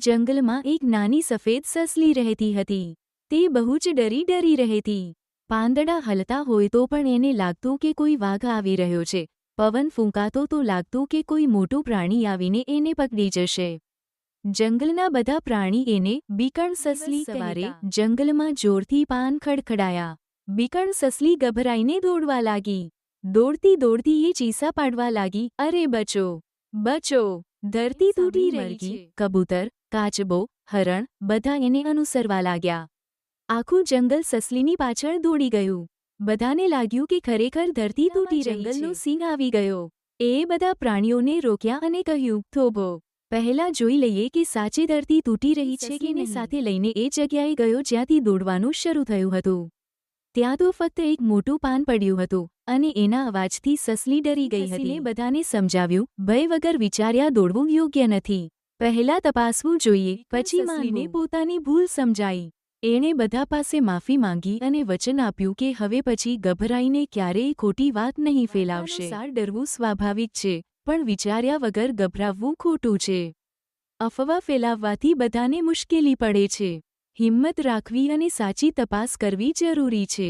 જંગલમાં એક નાની સફેદ સસલી રહેતી હતી. તે બહુ જ ડરી ડરી રહેતી. પાંદડા હલતા હોય તો પણ એને લાગતું કે કોઈ વાઘ આવી રહ્યો છે. પવન ફૂંકાતો તો લાગતું કે કોઈ મોટું પ્રાણી આવીને એને પકડી જશે. જંગલના બધા પ્રાણી એને બીકણ સસલી સવારે જંગલમાં જોરથી પાન ખડખડાયા. બીકણ સસલી ગભરાઈને દોડવા લાગી. દોડતી દોડતી એ ચીસા પાડવા લાગી. અરે બચો. બચો. ધરતી તૂટી રહી છે. કબૂતર કાચબો હરણ બધા એને અનુસરવા લાગ્યા. આખું જંગલ સસલીની પાછળ દોડી ગયું. બધાને લાગ્યું કે ખરેખર ધરતી તૂટી જંગલનો સિંહ આવી ગયો. એ બધા પ્રાણીઓને રોક્યા અને કહ્યું થોભો પહેલા જોઈ લઈએ કે સાચે ધરતી તૂટી રહી છે કે ને સાથે લઈને એ જગ્યાએ ગયો જ્યાંથી દોડવાનું શરૂ થયું હતું. ત્યાં તો ફક્ત એક મોટું પાન પડ્યું હતું અને એના અવાજથી સસલી ડરી ગઈ હતી. બધાને સમજાવ્યું ભય વગર વિચાર્યા દોડવું યોગ્ય નથી. પહેલા તપાસવું જોઈએ પછી માનીને પોતાની ભૂલ સમજાઈ. એણે બધા પાસે માફી માંગી અને વચન આપ્યું કે હવે પછી ગભરાઈને ક્યારેય ખોટી વાત નહીં ફેલાવશે. સાર ડરવું સ્વાભાવિક છે પણ વિચાર્યા વગર ગભરાવવું ખોટું છે. અફવા ફેલાવવાથી બધાને મુશ્કેલી પડે છે. હિંમત રાખવી અને સાચી તપાસ કરવી જરૂરી છે.